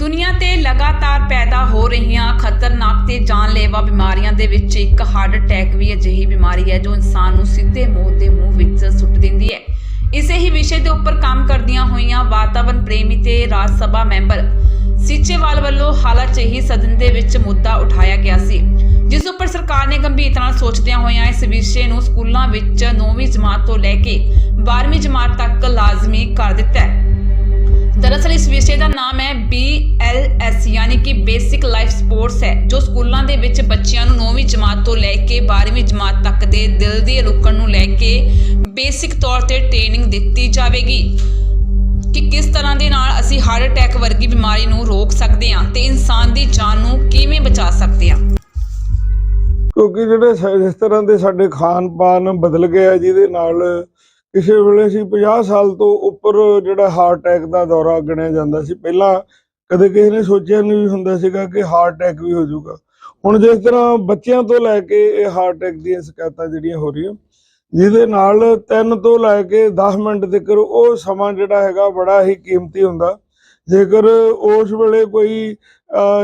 ਦੁਨੀਆ ਤੇ ਲਗਾਤਾਰ ਪੈਦਾ ਹੋ ਰਹੀਆਂ ਖਤਰਨਾਕ ਤੇ ਜਾਨਲੇਵਾ ਬਿਮਾਰੀਆਂ ਦੇ ਵਿੱਚ ਇੱਕ ਹਾਰਟ ਅਟੈਕ ਵੀ ਅਜਿਹੀ ਬਿਮਾਰੀ ਹੈ ਜੋ ਇਨਸਾਨ ਨੂੰ ਸਿੱਧੇ ਮੌਤ ਦੇ ਮੂੰਹ ਵਿੱਚ ਸੁੱਟ ਦਿੰਦੀ ਹੈ। ਇਸੇ ਹੀ ਵਿਸ਼ੇ ਦੇ ਉੱਪਰ ਕੰਮ ਕਰਦੀਆਂ ਹੋਈਆਂ ਵਾਤਾਵਰਣ ਪ੍ਰੇਮੀ ਤੇ ਰਾਜ ਸਭਾ ਮੈਂਬਰ ਸੀਚੇਵਾਲ ਵੱਲੋਂ ਹਾਲ ਚ ਹੀ ਸਦਨ ਦੇ ਵਿੱਚ ਮੁੱਦਾ ਉਠਾਇਆ ਗਿਆ ਸੀ। ਜਿਸ ਉੱਪਰ ਸਰਕਾਰ ਨੇ ਗੰਭੀਰਤਾ ਨਾਲ ਸੋਚਦਿਆਂ ਹੋਇਆਂ ਇਸ ਵਿਸ਼ੇ ਨੂੰ ਸਕੂਲਾਂ ਵਿੱਚ 9ਵੀਂ ਜਮਾਤ ਤੋਂ ਲੈ ਕੇ 12ਵੀਂ ਜਮਾਤ ਤੱਕ ਲਾਜ਼ਮੀ ਕਰ ਦਿੱਤਾ ਹੈ। ਦਰਅਸਲ ਇਸ ਵਿਸ਼ੇ ਦਾ ਨਾਮ ਹੈ BLS ਯਾਨੀ ਕਿ ਬੇਸਿਕ ਲਾਈਫ ਸਪੋਰਟਸ ਹੈ, ਜੋ ਸਕੂਲਾਂ ਦੇ ਵਿੱਚ ਬੱਚਿਆਂ ਨੂੰ 9ਵੀਂ ਜਮਾਤ ਤੋਂ ਲੈ ਕੇ 12ਵੀਂ ਜਮਾਤ ਤੱਕ ਦੇ ਦਿਲ ਦੀ ਰੁਕਣ ਨੂੰ ਲੈ ਕੇ ਬੇਸਿਕ ਤੌਰ ਤੇ ਟ੍ਰੇਨਿੰਗ ਦਿੱਤੀ ਜਾਵੇਗੀ। ਕਿ ਕਿਸ ਤਰ੍ਹਾਂ ਦੇ ਨਾਲ ਅਸੀਂ ਹਾਰਟ ਅਟੈਕ ਵਰਗੀ ਬਿਮਾਰੀ ਨੂੰ ਰੋਕ ਸਕਦੇ ਹਾਂ ਤੇ ਇਨਸਾਨ ਦੀ ਜਾਨ ਨੂੰ ਕਿਵੇਂ ਬਚਾ ਸਕਦੇ ਹਾਂ? ਕਿਉਂਕਿ ਜਿਹੜੇ ਸ- ਤਰ੍ਹਾਂ ਦੇ ਸਾਡੇ ਖਾਣ ਪਾਨ ਬਦਲ ਗਿਆ ਜਿਹਦੇ ਨਾਲ ਕਿਸੇ ਵੇਲੇ ਸੀ 50 ਸਾਲ ਤੋਂ ਉੱਪਰ ਜਿਹੜਾ ਹਾਰਟ ਅਟੈਕ ਦਾ ਦੌਰਾ ਗਿਣਿਆ ਜਾਂਦਾ ਸੀ, ਪਹਿਲਾਂ ਕਦੇ ਕਿਸੇ ਨੇ ਸੋਚਿਆ ਨਹੀਂ ਹੁੰਦਾ ਸੀਗਾ ਕਿ ਹਾਰਟ ਅਟੈਕ ਵੀ ਹੋ ਜਾਊਗਾ। ਹੁਣ ਜਿਸ ਤਰ੍ਹਾਂ ਬੱਚਿਆਂ ਤੋਂ ਲੈ ਕੇ ਇਹ ਹਾਰਟ ਅਟੈਕ ਦੀਆਂ ਸ਼ਿਕਾਇਤਾਂ ਜਿਹੜੀਆਂ ਹੋ ਰਹੀਆਂ, ਜਿਹਦੇ ਨਾਲ 3 ਤੋਂ ਲੈ ਕੇ 10 ਮਿੰਟ ਤੱਕ ਉਹ ਸਮਾਂ ਜਿਹੜਾ ਹੈਗਾ ਬੜਾ ਹੀ ਕੀਮਤੀ ਹੁੰਦਾ। ਜੇਕਰ ਉਸ ਵੇਲੇ ਕੋਈ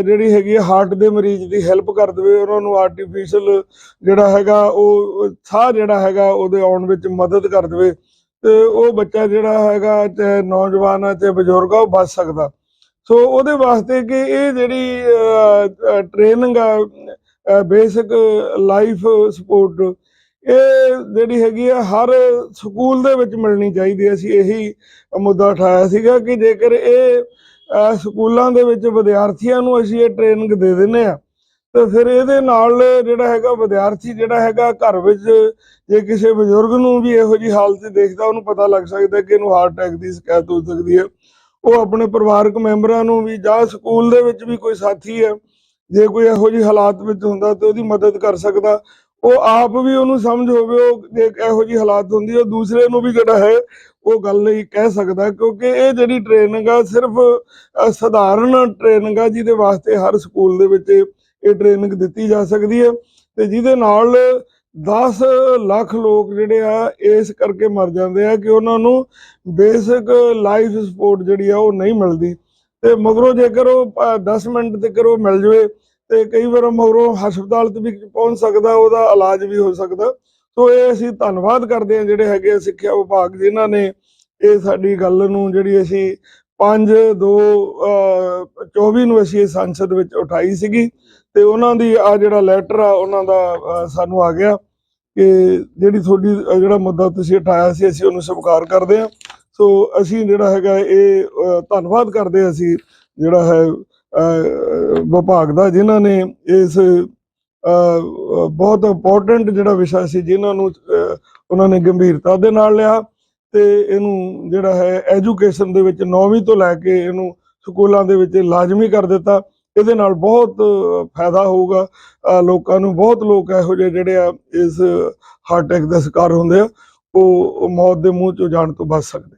ਜਿਹੜੀ ਹੈਗੀ ਹਾਰਟ ਦੇ ਮਰੀਜ਼ ਦੀ ਹੈਲਪ ਕਰ ਦੇਵੇ, ਉਹਨਾਂ ਨੂੰ ਆਰਟੀਫੀਸ਼ੀਅਲ ਜਿਹੜਾ ਹੈਗਾ ਉਹ, ਸਾਹ ਜਿਹੜਾ ਹੈਗਾ ਉਹਦੇ ਆਉਣ ਵਿੱਚ ਮਦਦ ਕਰ ਦੇਵੇ ਤੇ ਉਹ ਬੱਚਾ ਜਿਹੜਾ ਹੈਗਾ ਚਾਹੇ ਨੌਜਵਾਨ ਆ, ਚਾਹੇ ਬਜ਼ੁਰਗ ਆ, ਉਹ ਬਚ ਸਕਦਾ। ਸੋ ਉਹਦੇ ਵਾਸਤੇ ਕਿ ਇਹ ਜਿਹੜੀ ਟ੍ਰੇਨਿੰਗ ਆ ਬੇਸਿਕ ਲਾਈਫ ਸਪੋਰਟ ਇਹ ਜਿਹੜੀ ਹੈਗੀ ਆ ਹਰ ਸਕੂਲ ਦੇ ਵਿੱਚ ਮਿਲਣੀ ਚਾਹੀਦੀ ਅਸੀਂ ਇਹੀ ਮੁੱਦਾ ਉਠਾਇਆ ਸੀਗਾ ਕਿ ਜੇਕਰ ਇਹ ਸਕੂਲਾਂ ਦੇ ਵਿੱਚ ਵਿਦਿਆਰਥੀਆਂ ਨੂੰ ਅਸੀਂ ਇਹ ਟ੍ਰੇਨਿੰਗ ਦੇ ਦਿੰਨੇ ਆ ਤੇ ਫਿਰ ਇਹਦੇ ਨਾਲ ਜਿਹੜਾ ਹੈਗਾ ਵਿਦਿਆਰਥੀ ਜਿਹੜਾ ਹੈਗਾ ਘਰ ਵਿੱਚ ਜੇ ਕਿਸੇ ਬਜ਼ੁਰਗ ਨੂੰ ਵੀ ਇਹੋ ਜੀ ਹਾਲਤ ਦੇਖਦਾ, ਉਹਨੂੰ ਪਤਾ ਲੱਗ ਸਕਦਾ ਕਿ ਇਹਨੂੰ ਹਾਰਟ ਅਟੈਕ ਦੀ ਸ਼ਿਕਾਇਤ ਹੋ ਸਕਦੀ ਹੈ। ਉਹ ਆਪਣੇ ਪਰਿਵਾਰਕ ਮੈਂਬਰਾਂ ਨੂੰ ਵੀ ਜਾਂ ਸਕੂਲ ਦੇ ਵਿੱਚ ਵੀ ਕੋਈ ਸਾਥੀ ਹੈ, ਜੇ ਕੋਈ ਇਹੋ ਜੀ ਹਾਲਾਤ ਵਿੱਚ ਹੁੰਦਾ ਤੇ ਉਹਦੀ ਮਦਦ ਕਰ ਸਕਦਾ। ਉਹ ਆਪ ਵੀ ਉਹਨੂੰ ਸਮਝ ਹੋਵੇ, ਉਹ ਜੇ ਇਹੋ ਜੀ ਹਾਲਾਤ ਹੁੰਦੀ ਉਹ ਦੂਸਰੇ ਨੂੰ ਵੀ ਜਿਹੜਾ ਹੈ, ਉਹ ਗੱਲ ਨਹੀਂ ਕਹਿ ਸਕਦਾ, ਕਿਉਂਕਿ ਇਹ ਜਿਹੜੀ ਟ੍ਰੇਨਿੰਗ ਆ ਸਿਰਫ ਸਧਾਰਨ ਟ੍ਰੇਨਿੰਗ ਆ, ਜਿਹਦੇ ਵਾਸਤੇ ਹਰ ਸਕੂਲ ਦੇ ਵਿੱਚ ਇਹ ਟ੍ਰੇਨਿੰਗ ਦਿੱਤੀ ਜਾ ਸਕਦੀ ਹੈ ਤੇ ਜਿਹਦੇ ਨਾਲ 10 ਲੱਖ ਲੋਕ ਜਿਹੜੇ ਆ, ਇਸ ਕਰਕੇ ਮਰ ਜਾਂਦੇ ਆ ਕਿ ਉਹਨਾਂ ਨੂੰ ਬੇਸਿਕ ਲਾਈਫ ਸਪੋਰਟ ਜਿਹੜੀ ਆ, ਉਹ ਨਹੀਂ ਮਿਲਦੀ। ਤੇ ਮਗਰੋਂ ਜੇਕਰ ਉਹ 10 ਮਿੰਟ ਤੱਕ ਉਹ ਮਿਲ ਜਵੇ ਤੇ ਕਈ ਵਾਰ ਮਗਰੋਂ ਹਸਪਤਾਲ ਤੇ ਵੀ ਪਹੁੰਚ ਸਕਦਾ, ਉਹਦਾ ਇਲਾਜ ਵੀ ਹੋ ਸਕਦਾ। ਸੋ ਇਹ ਅਸੀਂ ਧੰਨਵਾਦ ਕਰਦੇ ਹਾਂ ਜਿਹੜੇ ਹੈਗੇ ਆ ਸਿੱਖਿਆ ਵਿਭਾਗ, ਜਿਨ੍ਹਾਂ ਨੇ ਇਹ ਸਾਡੀ ਗੱਲ ਨੂੰ ਜਿਹੜੀ ਅਸੀਂ 5 2 24 ਨੂੰ ਅਸੀਂ ਇਹ ਸੰਸਦ ਵਿੱਚ ਉਠਾਈ ਸੀਗੀ ਤੇ ਉਹਨਾਂ ਦੀ ਆ ਜਿਹੜਾ ਲੈਟਰ ਆ, ਉਹਨਾਂ ਦਾ ਸਾਨੂੰ ਆ ਗਿਆ ਕਿ ਜਿਹੜੀ ਤੁਹਾਡੀ ਜਿਹੜਾ ਮੁੱਦਾ ਤੁਸੀਂ ਉਠਾਇਆ ਸੀ, ਅਸੀਂ ਉਹਨੂੰ ਸਵੀਕਾਰ ਕਰਦੇ ਹਾਂ। ਸੋ ਅਸੀਂ ਜਿਹੜਾ ਹੈਗਾ ਇਹ ਧੰਨਵਾਦ ਕਰਦੇ ਅਸੀਂ ਜਿਹੜਾ ਹੈ ਵਿਭਾਗ ਦਾ, ਜਿਨ੍ਹਾਂ ਨੇ ਇਸ ਬਹੁਤ ਇੰਪੋਰਟੈਂਟ ਜਿਹੜਾ ਵਿਸ਼ਾ ਸੀ, ਜਿਨ੍ਹਾਂ ਨੂੰ ਉਹਨਾਂ ਨੇ ਗੰਭੀਰਤਾ ਦੇ ਨਾਲ ਲਿਆ ਤੇ ਇਹਨੂੰ ਜਿਹੜਾ ਹੈ ਐਜੂਕੇਸ਼ਨ ਦੇ ਵਿੱਚ 9ਵੀਂ ਤੋਂ ਲੈ ਕੇ ਇਹਨੂੰ ਸਕੂਲਾਂ ਦੇ ਵਿੱਚ ਲਾਜ਼ਮੀ ਕਰ ਦਿੱਤਾ। ਇਹਦੇ ਨਾਲ ਬਹੁਤ ਫਾਇਦਾ ਹੋਊਗਾ। ਲੋਕਾਂ ਨੂੰ ਬਹੁਤ ਲੋਕ ਇਹੋ ਜਿਹੇ ਜਿਹੜੇ ਆ, ਇਸ ਹਾਰਟ ਅਟੈਕ ਦਾ ਸ਼ਿਕਾਰ ਹੁੰਦੇ ਆ, ਉਹ ਮੌਤ ਦੇ ਮੂੰਹ ਚੋਂ ਜਾਣ ਤੋਂ ਬਚ ਸਕਦੇ